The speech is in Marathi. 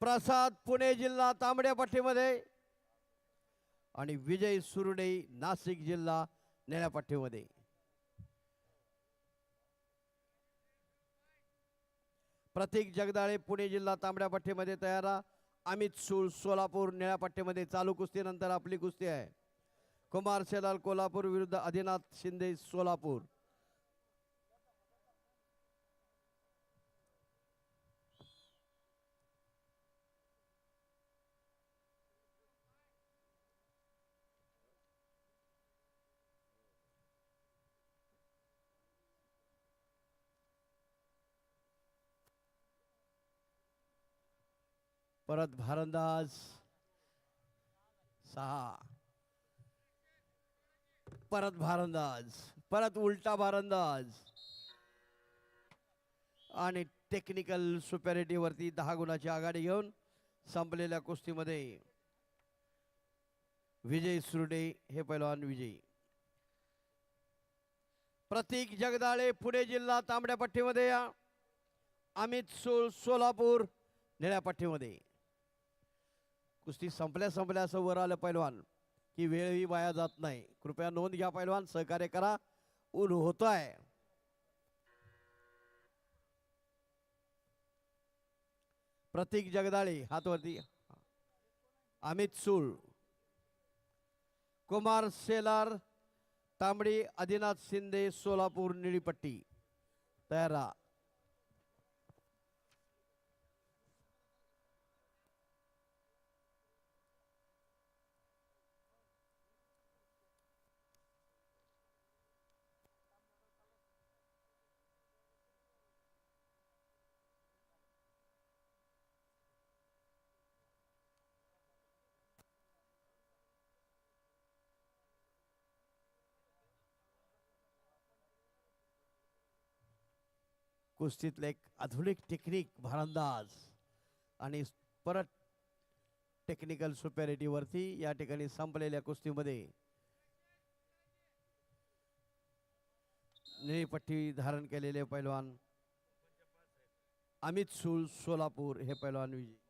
प्रसाद पुणे जिल्हा तांबड्यापट्टीमध्ये आणि विजय सुरडे नाशिक जिल्हा नेण्यापट्टीमध्ये प्रतीक जगदाळे पुणे जिल्हा तांबड्या पट्टीमध्ये तयार अमित सूळ सोलापूर निळ्यापट्टीमध्ये चालू कुस्तीनंतर आपली कुस्ती आहे. कुमार शेलाल कोल्हापूर विरुद्ध आदिनाथ शिंदे सोलापूर. परत भारंदाज सहा. परत भारंदाज परत उलटा भारंदाज. आणि टेक्निकल सुपॅरिटीवरती दहा गुणाची आघाडी घेऊन संपलेल्या कुस्तीमध्ये विजय सुरडे हे पैलवान विजयी. प्रतीक जगदाळे पुणे जिल्हा तांबड्या पट्टीमध्ये या. अमित सोल सोलापूर निळ्या पट्टीमध्ये. कुस्ती संपल्या संपल्या असं वर आलं पैलवान की वेळही वाया जात नाही. कृपया नोंद घ्या पैलवान सहकार्य करा. ऊन होत आहे प्रतीक जगदाळे हातवरती. अमित सूळ. कुमार सेलार तांबडी आदिनाथ शिंदे सोलापूर निळीपट्टी. तयार कुस्तीतलं एक आधुनिक टेक्निक भारंदाज. आणि परत टेक्निकल सुपॅरिटीवरती या ठिकाणी संपलेल्या कुस्तीमध्ये. निळी पट्टी धारण केलेले पैलवान अमित सुल सोलापूर हे पैलवान विजय.